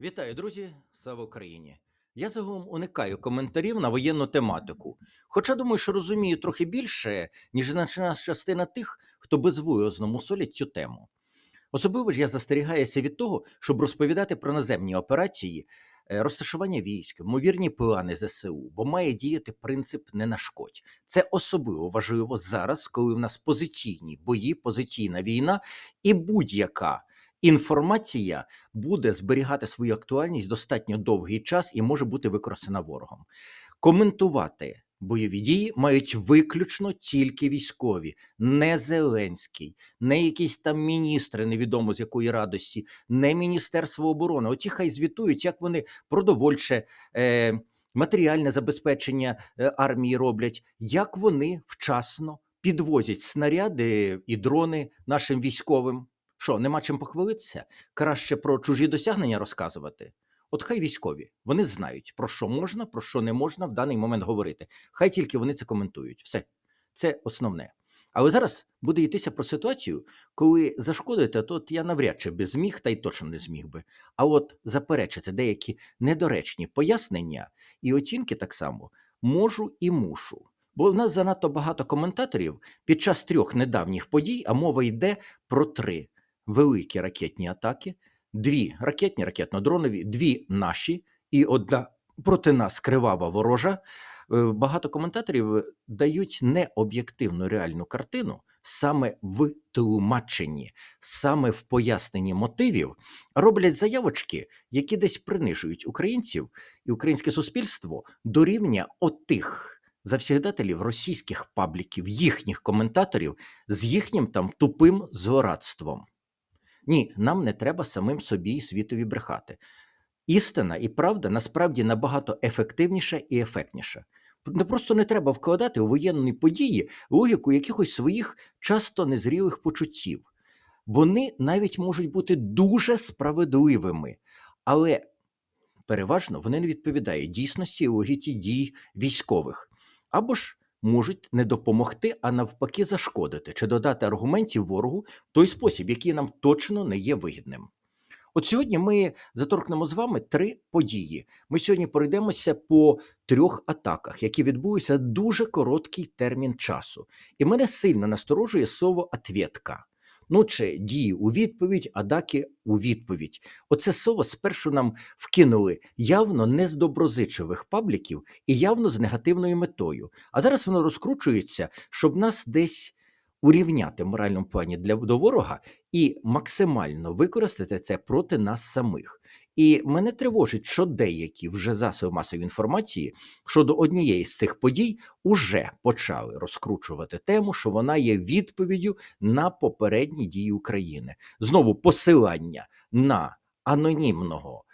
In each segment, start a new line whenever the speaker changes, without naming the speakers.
Вітаю, друзі! Слава Україні! Я загалом уникаю коментарів на воєнну тематику. Хоча думаю, що розумію трохи більше, ніж значна частина тих, хто безвиязно мусолять цю тему. Особливо ж я застерігаюся від того, щоб розповідати про наземні операції, е, розташування військ, ймовірні плани ЗСУ, бо має діяти принцип не нашкодь. Це особливо важливо зараз, коли в нас позиційні бої, позиційна війна і будь-яка інформація буде зберігати свою актуальність достатньо довгий час і може бути використана ворогом. Коментувати бойові дії мають виключно тільки військові, не Зеленський, не якісь там міністри, невідомо з якої радості, не Міністерство оборони. Оті хай звітують, як вони продовольче. Е, Матеріальне забезпечення е, армії роблять, як вони вчасно підвозять снаряди і дрони нашим військовим. Що, нема чим похвалитися? Краще про чужі досягнення розказувати. От хай військові вони знають, про що можна, про що не можна в даний момент говорити. Хай тільки вони це коментують. Все, це основне. Але зараз буде йтися про ситуацію, коли зашкодити, то от я навряд чи би зміг, та й точно не зміг би. А от заперечити деякі недоречні пояснення і оцінки так само можу і мушу. Бо в нас занадто багато коментаторів під час трьох недавніх подій, а мова йде про три великі ракетні атаки, дві ракетні, ракетно-дронові, дві наші, і одна проти нас кривава ворожа. Е, Багато коментаторів дають необ'єктивну реальну картину саме в тлумаченні, саме в поясненні мотивів, роблять заявочки, які десь принижують українців і українське суспільство до рівня отих завсігдателів російських пабліків, їхніх коментаторів з їхнім там тупим злорадством. Ні, нам не треба самим собі і світові брехати. Істина і правда насправді набагато ефективніша і ефектніша. Не просто не треба вкладати у воєнні події логіку якихось своїх часто незрілих почуттів. Вони навіть можуть бути дуже справедливими, але переважно вони не відповідають дійсності і логіці дій військових, або ж можуть не допомогти, а навпаки, зашкодити чи додати аргументів ворогу в той спосіб, який нам точно не є вигідним. От сьогодні ми заторкнемо з вами три події. Ми сьогодні пройдемося по трьох атаках, які відбулися дуже короткий термін часу. І мене сильно насторожує слово «ответка». Ну, чи дії у відповідь, адаки у відповідь. Оце слово спершу нам вкинули явно не з доброзичливих пабліків і явно з негативною метою. А зараз воно розкручується, щоб нас десь урівняти в моральному плані для до ворога і максимально використати це проти нас самих. І мене тривожить, що деякі вже засоби масової інформації щодо однієї з цих подій уже почали розкручувати тему, що вона є відповіддю на попередні дії України. Знову посилання на анонімного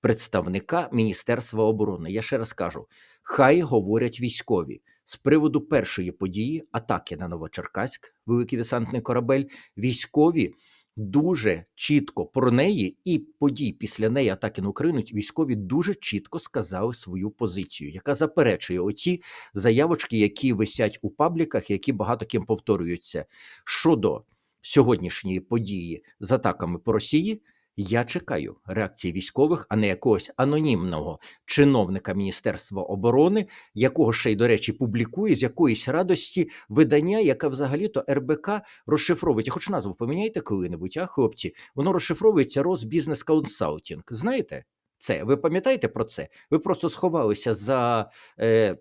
представника Міністерства оборони. Я ще раз кажу: хай говорять військові з приводу першої події атаки на Новочеркаськ, великий десантний корабель. Військові дуже чітко про неї і подій після неї атаки на Україну. Військові дуже чітко сказали свою позицію, яка заперечує оці заявочки, які висять у пабліках, які багато ким повторюються щодо сьогоднішньої події з атаками по Росії. Я чекаю реакції військових, а не якогось анонімного чиновника Міністерства оборони, якого ще й, до речі, публікує з якоїсь радості видання, яке взагалі-то РБК розшифровується. Хоч назву поміняйте коли-небудь, а хлопці, воно розшифровується Росбізнес Консалтінг. Знаєте це? Ви пам'ятаєте про це? Ви просто сховалися за е,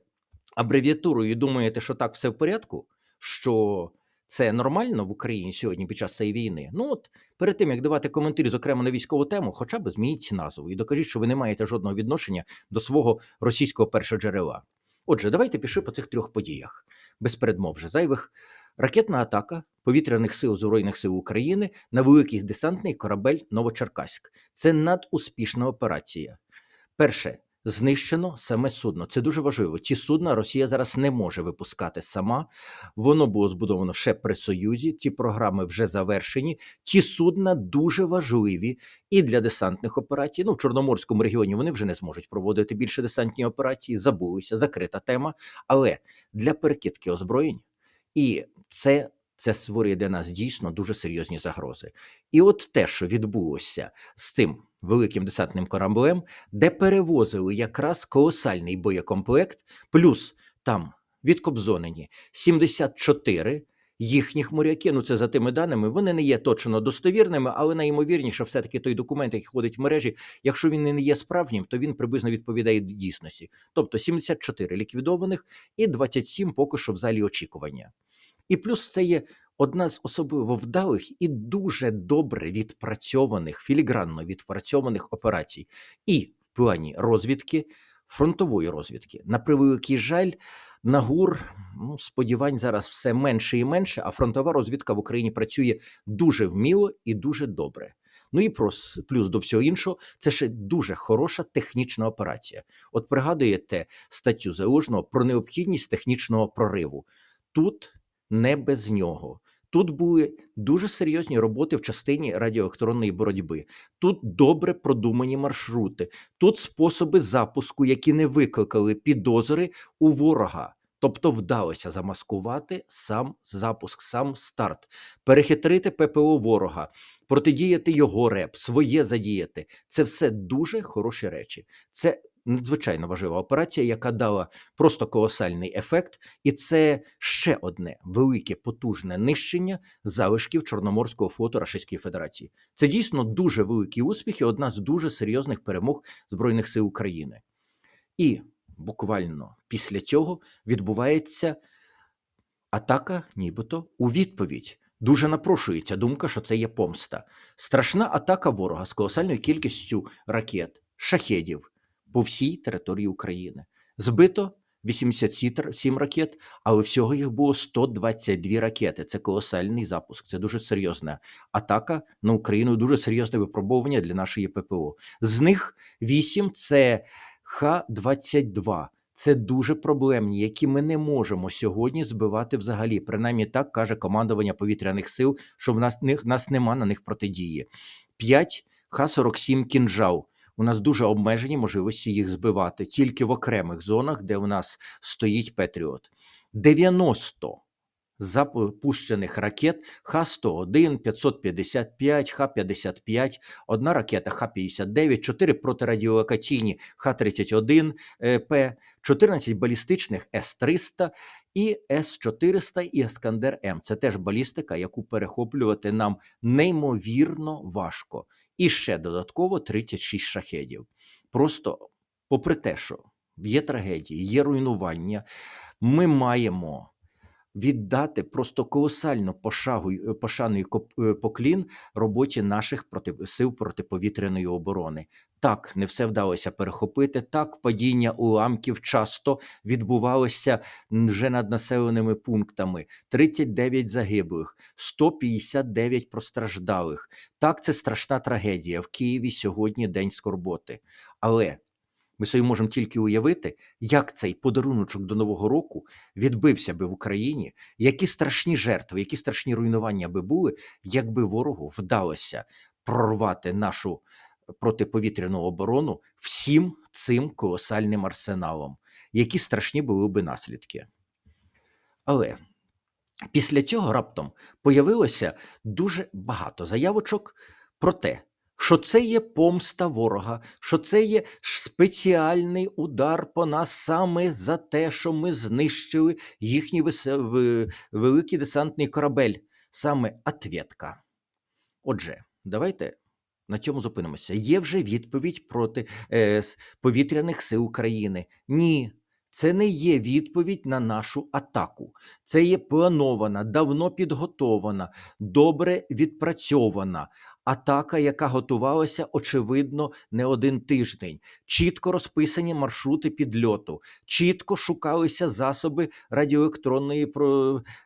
абревіатурою і думаєте, що так все в порядку? Що це нормально в Україні сьогодні під час цієї війни? Ну от перед тим як давати коментарі, зокрема на військову тему, хоча б змініть назву і докажіть, що ви не маєте жодного відношення до свого російського першоджерела. Отже, давайте пішли по цих трьох подіях без передмов вже зайвих. Ракетна атака повітряних сил Збройних сил України на великий десантний корабель Новочеркаськ. Це надуспішна операція. Перше. Знищено саме судно. Це дуже важливо. Ті судна Росія зараз не може випускати сама. Воно було збудовано ще при Союзі. Ці програми вже завершені. Ті судна дуже важливі і для десантних операцій. Ну, в Чорноморському регіоні вони вже не зможуть проводити більше десантні операції. Забулися, закрита тема. Але для перекидки озброєнь і це це створює для нас дійсно дуже серйозні загрози. І от те, що відбулося з цим великим десантним кораблем, де перевозили якраз колосальний боєкомплект, плюс там відкобзонені 74 їхніх моряки. Ну це за тими даними. Вони не є точно достовірними, але найімовірніше, все-таки той документ, який ходить в мережі, якщо він не є справжнім, то він приблизно відповідає дійсності. Тобто 74 ліквідованих і 27 поки що в залі очікування. І плюс це є одна з особливо вдалих і дуже добре відпрацьованих, філігранно відпрацьованих операцій, і в плані розвідки, фронтової розвідки. На превеликий жаль, на ГУР ну, сподівань зараз все менше і менше, а фронтова розвідка в Україні працює дуже вміло і дуже добре. Ну і прос, плюс до всього іншого, це ще дуже хороша технічна операція. От пригадуєте статтю Залужного про необхідність технічного прориву. Тут не без нього. Тут були дуже серйозні роботи в частині радіоелектронної боротьби. Тут добре продумані маршрути, тут способи запуску, які не викликали підозри у ворога. Тобто вдалося замаскувати сам запуск, сам старт, перехитрити ППО ворога, протидіяти його реп, своє задіяти. Це все дуже хороші речі. Це надзвичайно важлива операція, яка дала просто колосальний ефект, і це ще одне велике потужне нищення залишків Чорноморського флоту Російської Федерації. Це дійсно дуже великий успіх і одна з дуже серйозних перемог Збройних сил України. І буквально після цього відбувається атака, нібито у відповідь. Дуже напрошується думка, що це є помста. Страшна атака ворога з колосальною кількістю ракет, шахедів по всій території України. Збито 87 ракет, але всього їх було 122 ракети. Це колосальний запуск. Це дуже серйозна атака на Україну, дуже серйозне випробовування для нашої ППО. З них 8 – це Х-22. Це дуже проблемні, які ми не можемо сьогодні збивати взагалі. Принаймні так каже командування повітряних сил, що в нас них нас нема на них протидії. 5 Х-47 кінжал. У нас дуже обмежені можливості їх збивати тільки в окремих зонах, де у нас стоїть Петріот. 90 запущених ракет Х-101, 555, Х-55, одна ракета Х-59, 4 протирадіолокаційні Х-31 П, 14 балістичних С-300 і С-400 і Ескандер-М. Це теж балістика, яку перехоплювати нам неймовірно важко. І ще додатково 36 шахедів. Просто, попри те, що є трагедії, є руйнування, ми маємо віддати просто колосально пошагу, пошану і поклін роботі наших проти, сил протиповітряної оборони. Так, не все вдалося перехопити. Так, падіння уламків часто відбувалося вже над населеними пунктами: 39 загиблих, 159 постраждалих. Так, це страшна трагедія. В Києві сьогодні день скорботи. Але ми собі можемо тільки уявити, як цей подаруночок до Нового року відбився би в Україні, які страшні жертви, які страшні руйнування би були, якби ворогу вдалося прорвати нашу протиповітряну оборону всім цим колосальним арсеналом, які страшні були би наслідки. Але після цього раптом появилося дуже багато заявочок про те, що це є помста ворога, що це є спеціальний удар по нас саме за те, що ми знищили їхній великий десантний корабель, саме ответка. Отже, давайте на цьому зупинимося. Є вже відповідь проти е, повітряних сил України. Ні. Це не є відповідь на нашу атаку. Це є планована, давно підготована, добре відпрацьована атака, яка готувалася, очевидно, не один тиждень. Чітко розписані маршрути підльоту, чітко шукалися засоби радіоелектронної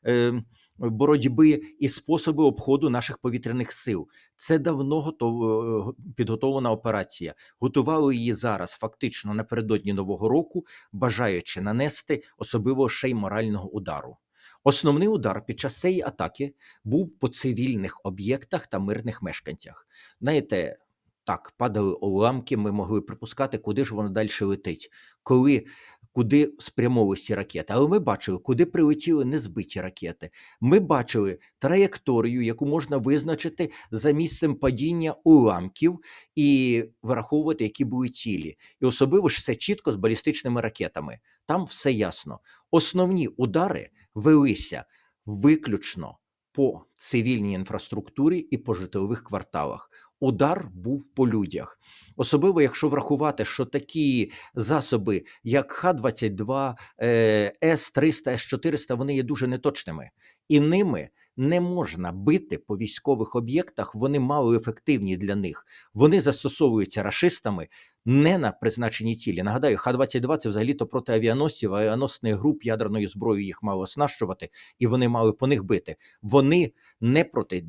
е, боротьби і способи обходу наших повітряних сил. Це давно готово підготовлена операція. Готували її зараз, фактично напередодні нового року, бажаючи нанести особливо ще й морального удару. Основний удар під час цієї атаки був по цивільних об'єктах та мирних мешканцях. Знаєте, так, падали уламки, ми могли припускати, куди ж воно далі летить. Коли куди спрямовувалися ці ракети, але ми бачили, куди прилетіли незбиті ракети. Ми бачили траєкторію, яку можна визначити за місцем падіння уламків і враховувати, які були цілі. І особливо ж все чітко з балістичними ракетами. Там все ясно. Основні удари велися виключно по цивільній інфраструктурі і по житлових кварталах. Удар був по людях, особливо якщо врахувати, що такі засоби, як Х-22, е, С-300, С-400, вони є дуже неточними, і ними не можна бити по військових об'єктах. Вони мало ефективні для них. Вони застосовуються рашистами не на призначені цілі. Нагадаю, Х-22 це взагалі-то проти авіаносців, авіаносних груп ядерною зброєю їх мало оснащувати, і вони мали по них бити. Вони не проти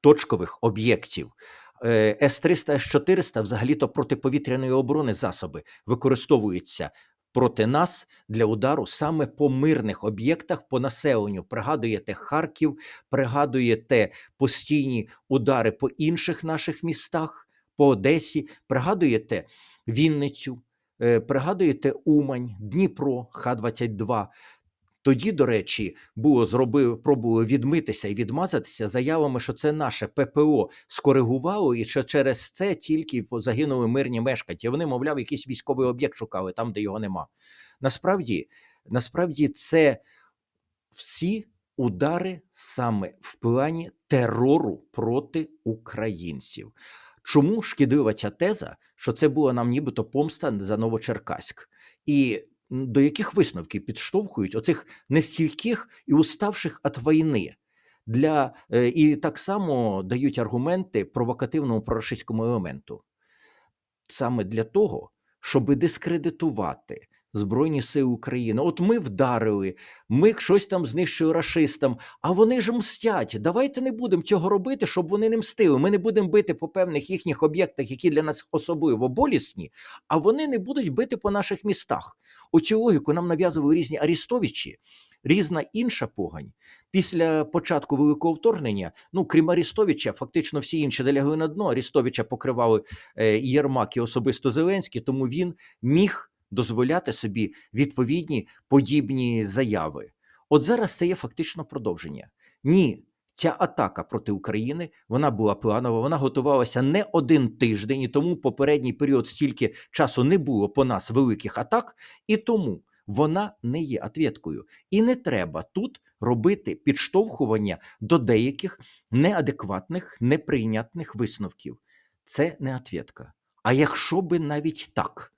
точкових об'єктів. Е, С-300, С-400 взагалі-то протиповітряної оборони засоби використовуються проти нас для удару саме по мирних об'єктах по населенню. Пригадуєте Харків, пригадуєте постійні удари по інших наших містах, по Одесі, пригадуєте Вінницю, е, пригадуєте Умань, Дніпро, Х-22. Тоді, до речі, було зробив пробували відмитися і відмазатися заявами, що це наше ППО скоригувало, і що через це тільки загинули мирні мешканці. Вони, мовляв, якийсь військовий об'єкт шукали там, де його нема. Насправді, насправді, це всі удари саме в плані терору проти українців. Чому шкідлива ця теза, що це була нам нібито помста за Новочеркаськ? І до яких висновків підштовхують оцих нестійких і уставших від війни? Для, е, І так само дають аргументи провокативному проросійському елементу. Саме для того, щоб дискредитувати Збройні Сили України. От ми вдарили, ми щось там знищили рашистам, а вони ж мстять. Давайте не будемо цього робити, щоб вони не мстили. Ми не будемо бити по певних їхніх об'єктах, які для нас особливо болісні, а вони не будуть бити по наших містах. Оцю логіку нам нав'язували різні Арістовичі. Різна інша погань після початку великого вторгнення. Ну крім Арістовича, фактично всі інші залягли на дно. Арістовича покривали е, Єрмак і особисто Зеленський, тому він міг дозволяти собі відповідні подібні заяви. От зараз це є фактично продовження. Ні, ця атака проти України вона була планова, вона готувалася не один тиждень, і тому попередній період стільки часу не було по нас великих атак, і тому вона не є ответкою. І не треба тут робити підштовхування до деяких неадекватних, неприйнятних висновків. Це не ответка. А якщо би навіть так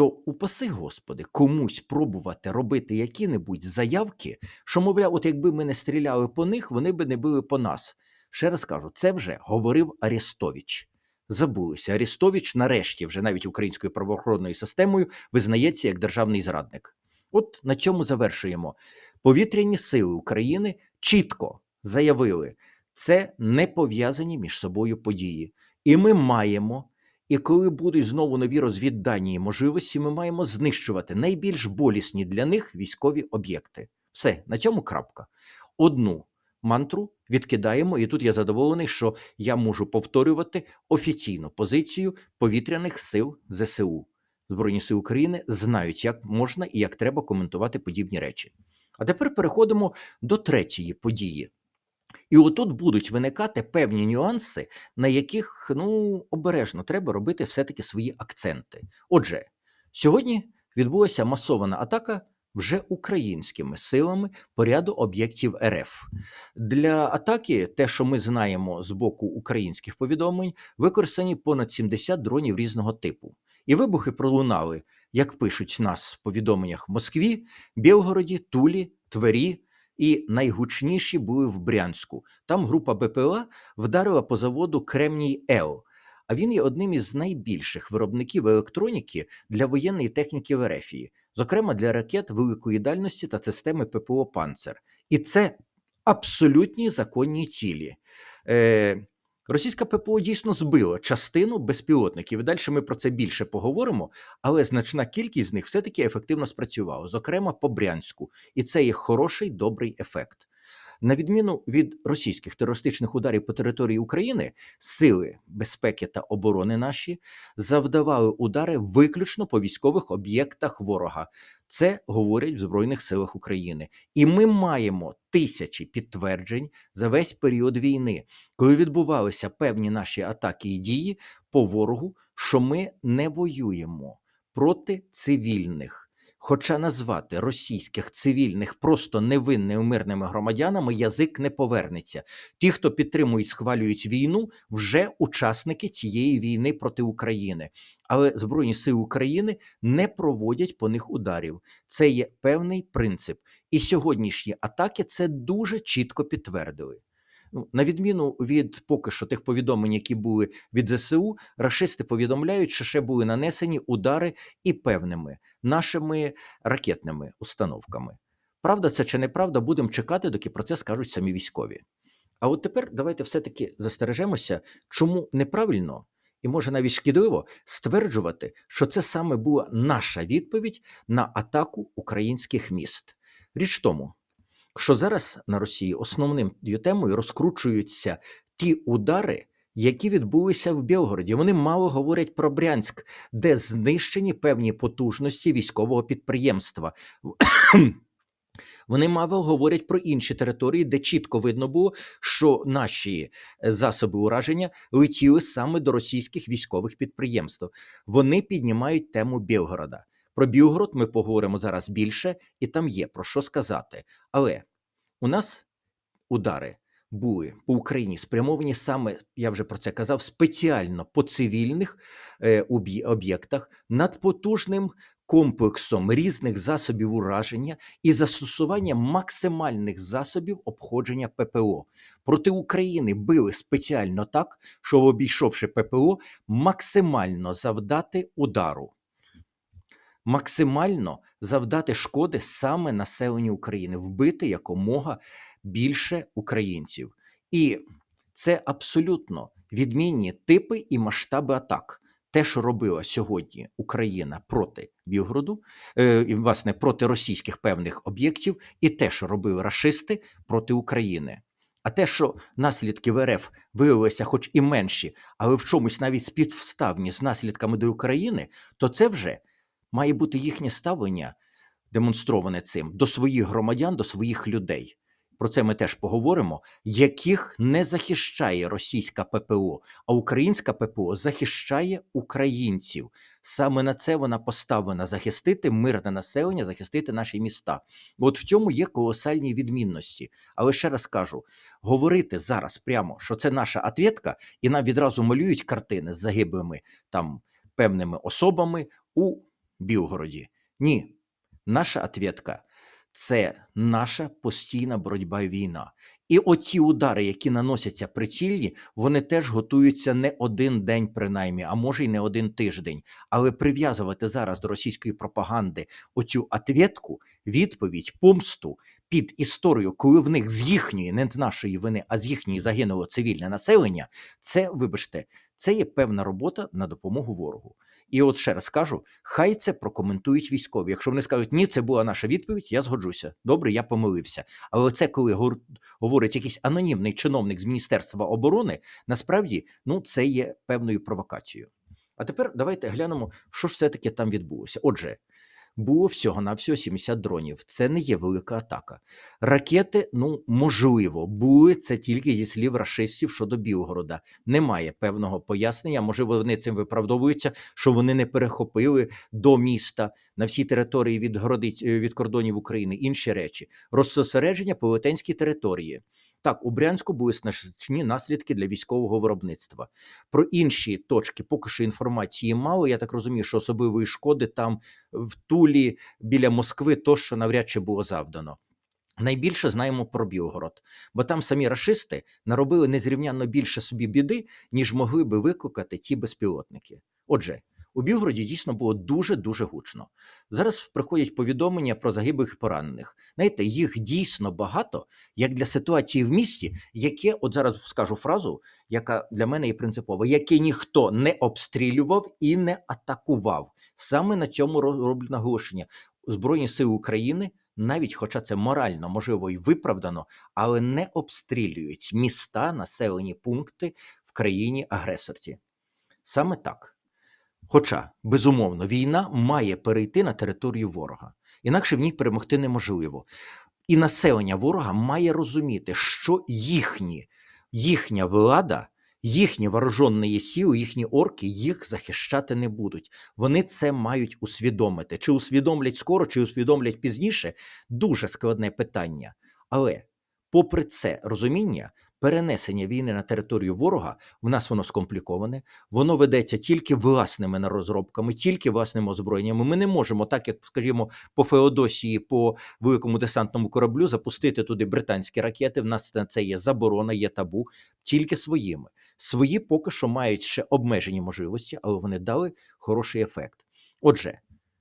то упаси, Господи, комусь пробувати робити які-небудь заявки, що, мовляв, от якби ми не стріляли по них, вони би не били по нас. Ще раз кажу, це вже говорив Арестович. Забулися. Арестович, нарешті, вже навіть українською правоохоронною системою, визнається як державний зрадник. От на цьому завершуємо. Повітряні сили України чітко заявили, це не пов'язані між собою події. І ми маємо і коли будуть знову нові розвіддані можливості, ми маємо знищувати найбільш болісні для них військові об'єкти. Все, на цьому крапка. Одну мантру відкидаємо, і тут я задоволений, що я можу повторювати офіційну позицію повітряних сил ЗСУ. Збройні сили України знають, як можна і як треба коментувати подібні речі. А тепер переходимо до третьої події. І отут будуть виникати певні нюанси, на яких ну обережно треба робити все-таки свої акценти. Отже, сьогодні відбулася масована атака вже українськими силами по ряду об'єктів РФ. Для атаки, те, що ми знаємо з боку українських повідомлень, використані понад 70 дронів різного типу. І вибухи пролунали, як пишуть нас в повідомленнях в Москві, Білгороді, Тулі, Твері і найгучніші були в Брянську. Там група БПЛА вдарила по заводу Кремній Ео. А він є одним із найбільших виробників електроніки для воєнної техніки в Ерефії, зокрема для ракет великої дальності та системи ППО Панцер. І це абсолютні законні цілі. Е, Російська ППО дійсно збила частину безпілотників. Далі ми про це більше поговоримо, але значна кількість з них все-таки ефективно спрацювала, зокрема по Брянську, і це є хороший добрий ефект. На відміну від російських терористичних ударів по території України, сили безпеки та оборони наші завдавали удари виключно по військових об'єктах ворога. Це говорять в Збройних силах України. І ми маємо тисячі підтверджень за весь період війни, коли відбувалися певні наші атаки і дії по ворогу, що ми не воюємо проти цивільних. Хоча назвати російських цивільних просто невинними мирними громадянами язик не повернеться. Ті, хто підтримують, схвалюють війну, вже учасники цієї війни проти України. Але Збройні сили України не проводять по них ударів. Це є певний принцип. І сьогоднішні атаки це дуже чітко підтвердили. Ну, на відміну від поки що тих повідомлень, які були від ЗСУ, рашисти повідомляють, що ще були нанесені удари і певними нашими ракетними установками. Правда, це чи неправда, будемо чекати, доки про це скажуть самі військові. А от тепер давайте все-таки застережемося, чому неправильно і може навіть шкідливо стверджувати, що це саме була наша відповідь на атаку українських міст. Річ тому, що зараз на Росії основним темою розкручуються ті удари, які відбулися в Білгороді. Вони мало говорять про Брянськ, де знищені певні потужності військового підприємства. Вони мало говорять про інші території, де чітко видно було, що наші е, засоби ураження летіли саме до російських військових підприємств. Вони піднімають тему Білгорода. Про Білгород ми поговоримо зараз більше, і там є про що сказати. Але у нас удари були по Україні спрямовані саме, я вже про це казав, спеціально по цивільних е, об'єктах над потужним комплексом різних засобів ураження і застосування максимальних засобів обходження ППО. Проти України били спеціально так, щоб, обійшовши ППО, максимально завдати удару. Максимально завдати шкоди саме населенню України, вбити якомога більше українців. І це абсолютно відмінні типи і масштаби атак. Те, що робила сьогодні Україна проти Білгороду, е, власне, проти російських певних об'єктів, і те, що робили рашисти проти України. А те, що наслідки в РФ виявилися хоч і менші, але в чомусь навіть співставні з наслідками до України, то це вже має бути їхнє ставлення, демонстроване цим, до своїх громадян, до своїх людей. Про це ми теж поговоримо, яких не захищає російська ППО, а українська ППО захищає українців. Саме на це вона поставлена захистити мирне населення, захистити наші міста. От в цьому є колосальні відмінності. Але ще раз кажу: говорити зараз прямо, що це наша ответка, і нам відразу малюють картини з загиблими там певними особами у Білгороді. Ні, наша ответка це наша постійна боротьба і війна. І оті удари, які наносяться прицільні, вони теж готуються не один день, принаймні, а може й не один тиждень. Але прив'язувати зараз до російської пропаганди оцю ответку, відповідь, помсту під історію, коли в них з їхньої, не з нашої вини, а з їхньої загинуло цивільне населення, це, вибачте, це є певна робота на допомогу ворогу. І от ще раз кажу, хай це прокоментують військові. Якщо вони скажуть, ні, це була наша відповідь, я згоджуся. Добре, я помилився. Але це коли говорить якийсь анонімний чиновник з Міністерства оборони, насправді ну це є певною провокацією. А тепер давайте глянемо, що ж все-таки там відбулося. Отже, було всього на всього 70 дронів. Це не є велика атака. Ракети, ну можливо, були це тільки зі слів рашистів щодо Білгорода. Немає певного пояснення. Можливо, вони цим виправдовуються, що вони не перехопили до міста на всій території від городиць е, від кордонів України. Інші речі, розсосередження по велетенській території. Так, у Брянську були значні наслідки для військового виробництва. Про інші точки поки що інформації мало. Я так розумію, що особливої шкоди там в Тулі біля Москви тощо навряд чи було завдано. Найбільше знаємо про Білгород, бо там самі рашисти наробили незрівнянно більше собі біди, ніж могли би викликати ті безпілотники. Отже, у Білгороді дійсно було дуже дуже гучно. Зараз приходять повідомлення про загиблих і поранених. Знаєте, їх дійсно багато, як для ситуації в місті, яке, от зараз скажу фразу, яка для мене є принципова, яке ніхто не обстрілював і не атакував. Саме на цьому ро- роблю наголошення. Збройні сили України навіть хоча це морально можливо і виправдано, але не обстрілюють міста, населені пункти в країні агресорці. Саме так. Хоча, безумовно, війна має перейти на територію ворога, інакше в ній перемогти неможливо. І населення ворога має розуміти, що їхні, їхня влада, їхні вооружені сили, їхні орки їх захищати не будуть. Вони це мають усвідомити. Чи усвідомлять скоро, чи усвідомлять пізніше дуже складне питання. Але, попри це розуміння, перенесення війни на територію ворога в нас воно скомпліковане, воно ведеться тільки власними розробками, тільки власними озброєннями. Ми не можемо, так як, скажімо, по Феодосії, по великому десантному кораблю, запустити туди британські ракети. В нас на це є заборона, є табу, тільки своїми. Свої поки що мають ще обмежені можливості, але вони дали хороший ефект. Отже,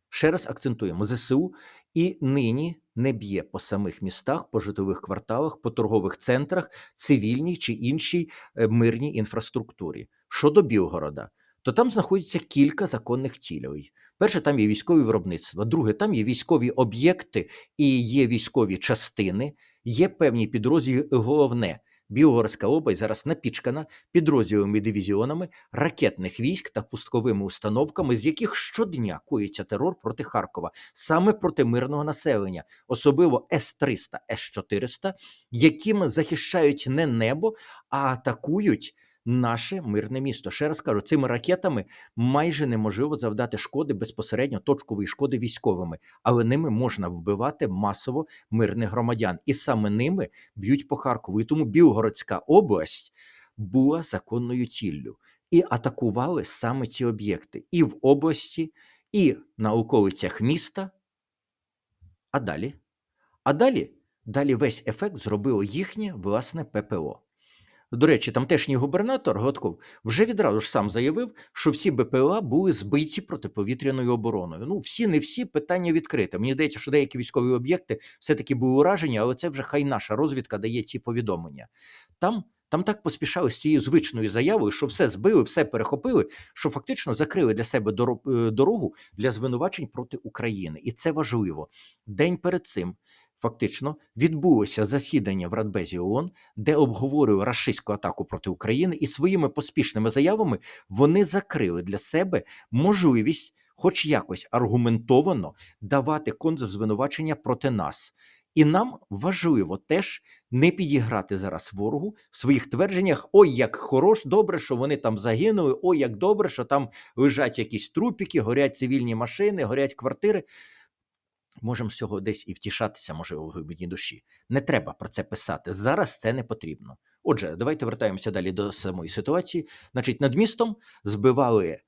ще раз акцентуємо: ЗСУ і нині не б'є по самих містах, по житлових кварталах, по торгових центрах, цивільній чи іншій е, мирній інфраструктурі. Щодо Білгорода, то там знаходиться кілька законних цілей. Перше, там є військові виробництва. Друге, там є військові об'єкти і є військові частини, є певні підрозділи. Головне, Білгородська область зараз напічкана підрозділами і дивізіонами ракетних військ та пустковими установками, з яких щодня коїться терор проти Харкова, саме проти мирного населення, особливо С-300, С-400, яким захищають не небо, а атакують наше мирне місто. Ще раз кажу, цими ракетами майже неможливо завдати шкоди безпосередньо точкової шкоди військовими, але ними можна вбивати масово мирних громадян, і саме ними б'ють по Харкову. І тому Білгородська область була законною ціллю. І атакували саме ці об'єкти і в області, і на околицях міста. А далі? А далі, далі весь ефект зробило їхнє власне ППО. До речі, тамтешній губернатор Гладков вже відразу ж сам заявив, що всі БПЛА були збиті протиповітряною обороною. Ну, всі, не всі питання відкрите. Мені здається, що деякі військові об'єкти все-таки були уражені, але це вже хай наша розвідка дає ці повідомлення. Там, там так поспішали з цією звичною заявою, що все збили, все перехопили, що фактично закрили для себе е, дорогу для звинувачень проти України. І це важливо. День перед цим. Фактично відбулося засідання в Радбезі ООН, де обговорювали рашистську атаку проти України, і своїми поспішними заявами вони закрили для себе можливість, хоч якось аргументовано, давати контрзвинувачення проти нас. І нам важливо теж не підіграти зараз ворогу в своїх твердженнях: ой, як хорош, добре, що вони там загинули, ой, як добре, що там лежать якісь трупіки, горять цивільні машини, горять квартири. Можемо з цього десь і втішатися, може, у глибині душі. Не треба про це писати. Зараз це не потрібно. Отже, давайте вертаємося далі до самої ситуації. Значить, над містом збивали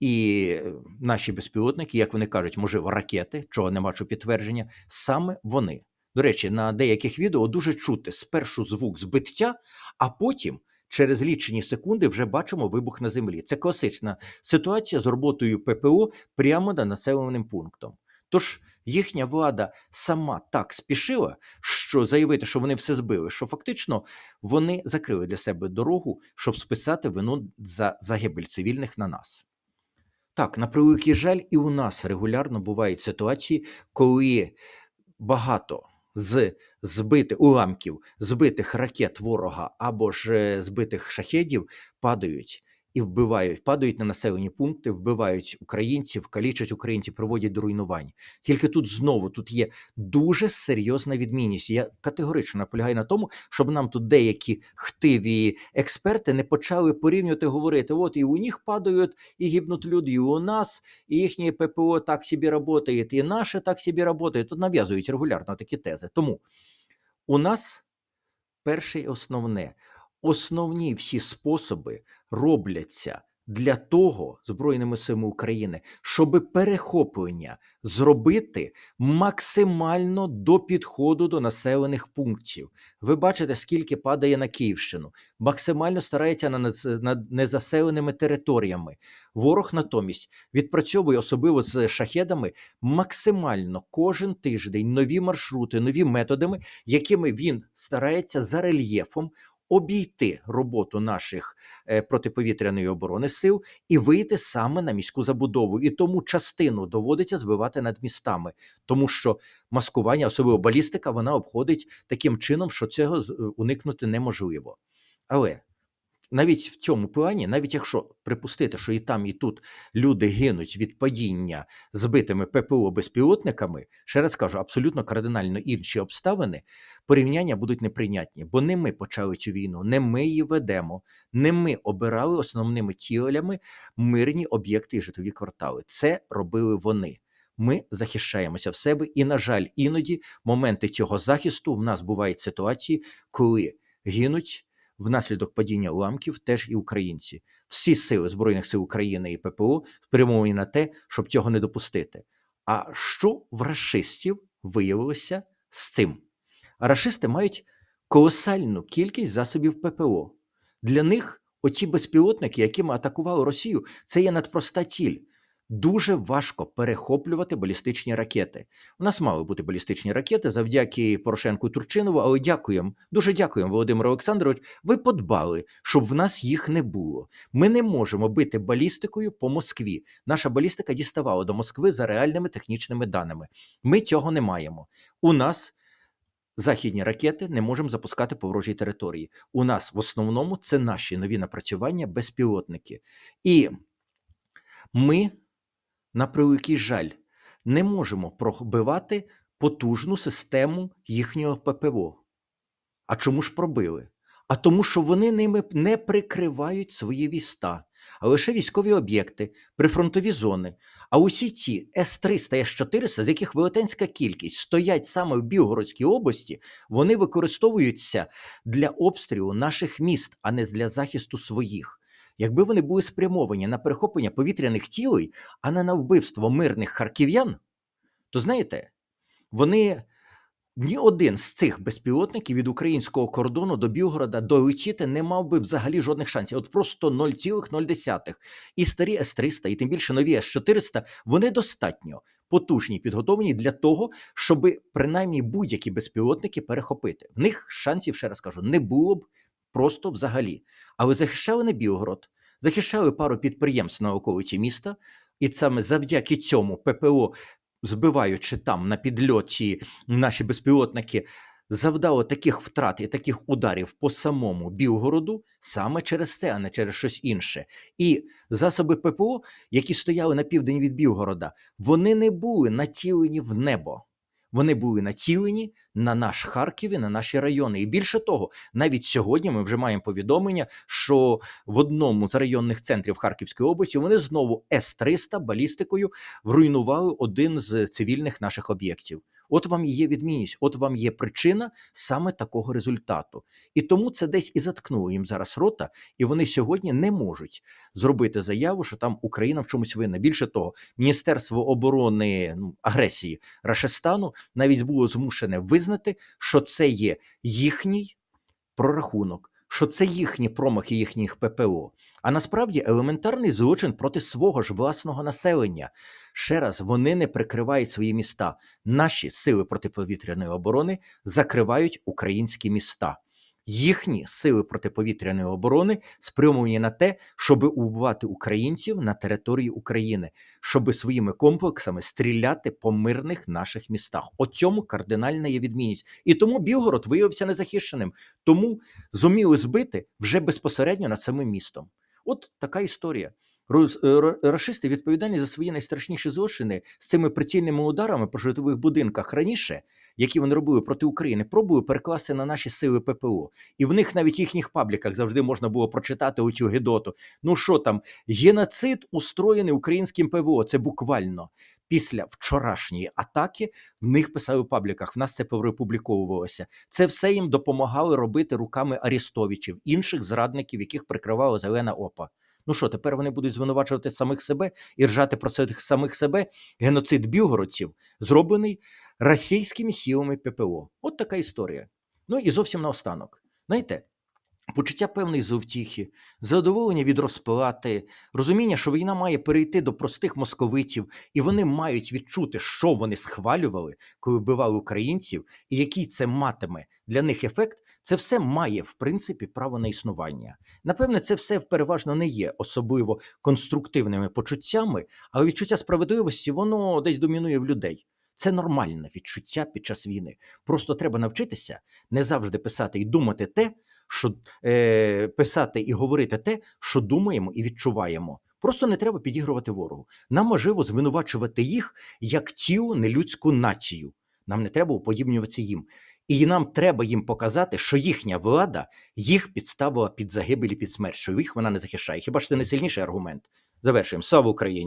і наші безпілотники, як вони кажуть, можливо, ракети, чого не бачу підтвердження, саме вони. До речі, на деяких відео дуже чути спершу звук збиття, а потім. Через лічені секунди вже бачимо вибух на землі. Це класична ситуація з роботою ППО прямо над населеним пунктом. Тож їхня влада сама так спішила, що заявити, що вони все збили, що фактично вони закрили для себе дорогу, щоб списати вину за загибель цивільних на нас. Так, на превеликий жаль, і у нас регулярно бувають ситуації, коли багато з збитих уламків збитих ракет ворога або ж е, збитих шахедів падають і вбивають, падають на населені пункти, вбивають українців, калічать українців, приводять до руйнувань. Тільки тут знову тут є дуже серйозна відмінність. Я категорично наполягаю на тому, щоб нам тут деякі хтиві експерти не почали порівнювати, говорити: от і у них падають і гибнуть люди, і у нас, і їхнє ППО так собі працює, і наше так собі працює. Тут нав'язують регулярно такі тези. Тому у нас перше і основне, основні всі способи робляться для того Збройними силами України, щоб перехоплення зробити максимально до підходу до населених пунктів. Ви бачите, скільки падає на Київщину, максимально старається над незаселеними територіями. Ворог натомість відпрацьовує особливо з шахедами максимально кожен тиждень нові маршрути, нові методами, якими він старається за рельєфом обійти роботу наших е, протиповітряної оборони сил і вийти саме на міську забудову. І тому частину доводиться збивати над містами, тому що маскування, особливо балістика, вона обходить таким чином, що цього уникнути неможливо. Але навіть в цьому плані, навіть якщо припустити, що і там, і тут люди гинуть від падіння збитими ППО безпілотниками, ще раз кажу, абсолютно кардинально інші обставини, порівняння будуть неприйнятні, бо не ми почали цю війну, не ми її ведемо, не ми обирали основними цілями мирні об'єкти і житлові квартали. Це робили вони. Ми захищаємося в себе, і, на жаль, іноді моменти цього захисту в нас бувають ситуації, коли гинуть внаслідок падіння уламків теж і українці. Всі сили Збройних сил України і ППО спрямовані на те, щоб цього не допустити. А що в рашистів виявилося з цим? Рашисти мають колосальну кількість засобів ППО. Для них оці безпілотники, якими атакували Росію, це є надпроста ціль. Дуже важко перехоплювати балістичні ракети. У нас мали бути балістичні ракети завдяки Порошенку Турчинову, але дякуємо, дуже дякуємо, Володимир Олександрович. Ви подбали, щоб в нас їх не було. Ми не можемо бити балістикою по Москві. Наша балістика діставала до Москви за реальними технічними даними. Ми цього не маємо. У нас західні ракети не можемо запускати по ворожій території. У нас в основному це наші нові напрацювання, безпілотники. І ми, на превеликий жаль, не можемо пробивати потужну систему їхнього ППО. А чому ж пробили? А тому, що вони ними не прикривають свої віста, а лише військові об'єкти, прифронтові зони. А усі ті С-300, С-400, з яких велетенська кількість стоять саме в Білгородській області, вони використовуються для обстрілу наших міст, а не для захисту своїх. Якби вони були спрямовані на перехоплення повітряних тілей, а не на вбивство мирних харків'ян, то знаєте, вони ні один з цих безпілотників від українського кордону до Білгорода долетіти не мав би взагалі жодних шансів. От просто 0,0. І старі С-300, і тим більше нові С-400, вони достатньо потужні, підготовлені для того, щоб принаймні будь-які безпілотники перехопити. В них шансів, ще раз кажу, не було б просто взагалі. Але захищали не Білгород, захищали пару підприємств на околиці міста, і саме завдяки цьому ППО збиваючи там на підльоті наші безпілотники, завдало таких втрат і таких ударів по самому Білгороду саме через це, а не через щось інше. І засоби ППО, які стояли на південь від Білгорода, вони не були націлені в небо. Вони були націлені на наш Харків і на наші райони. І більше того, навіть сьогодні ми вже маємо повідомлення, що в одному з районних центрів Харківської області вони знову С-300 балістикою вруйнували один з цивільних наших об'єктів. От вам є відмінність, от вам є причина саме такого результату. І тому це десь і заткнуло їм зараз рота, і вони сьогодні не можуть зробити заяву, що там Україна в чомусь винна. Більше того, Міністерство оборони ну, агресії Рашистану навіть було змушене визнати, що це є їхній прорахунок. Що це їхні промахи їхніх ППО, а насправді елементарний злочин проти свого ж власного населення. Ще раз вони не прикривають свої міста. Наші сили протиповітряної оборони закривають українські міста. Їхні сили протиповітряної оборони спрямовані на те, щоб убивати українців на території України, щоб своїми комплексами стріляти по мирних наших містах. О цьому кардинальна є відмінність. І тому Білгород виявився незахищеним. Тому зуміли збити вже безпосередньо над самим містом. От така історія. Е, Рашисти відповідальні за свої найстрашніші злочини з цими прицільними ударами по житлових будинках раніше, які вони робили проти України, пробую перекласти на наші сили ППО. І в них навіть їхніх пабліках завжди можна було прочитати оцю гедоту. Ну що там, геноцид устроєний українським ПВО. Це буквально після вчорашньої атаки в них писали в пабліках. В нас це перепубліковувалося. Це все їм допомагали робити руками Арістовичів, інших зрадників, яких прикривала зелена опа. Ну що, тепер вони будуть звинувачувати самих себе і ржати про це самих себе. Геноцид білгородців зроблений російськими силами ППО. От така історія. Ну і зовсім наостанок. Знаєте, почуття певної зовтіхи, задоволення від розплати, розуміння, що війна має перейти до простих московитів, і вони мають відчути, що вони схвалювали, коли вбивали українців, і який це матиме для них ефект. Це все має, в принципі, право на існування. Напевне, це все переважно не є особливо конструктивними почуттями, але відчуття справедливості воно десь домінує в людей. Це нормальне відчуття під час війни. Просто треба навчитися не завжди писати і думати те, що е, писати і говорити те, що думаємо і відчуваємо. Просто не треба підігрувати ворогу. Нам важливо звинувачувати їх як цілу нелюдську націю. Нам не треба уподібнюватися їм. І нам треба їм показати, що їхня влада їх підставила під загибель і під смерть, що їх вона не захищає. Хіба ж це не сильніший аргумент? Завершуємо. Слава Україні!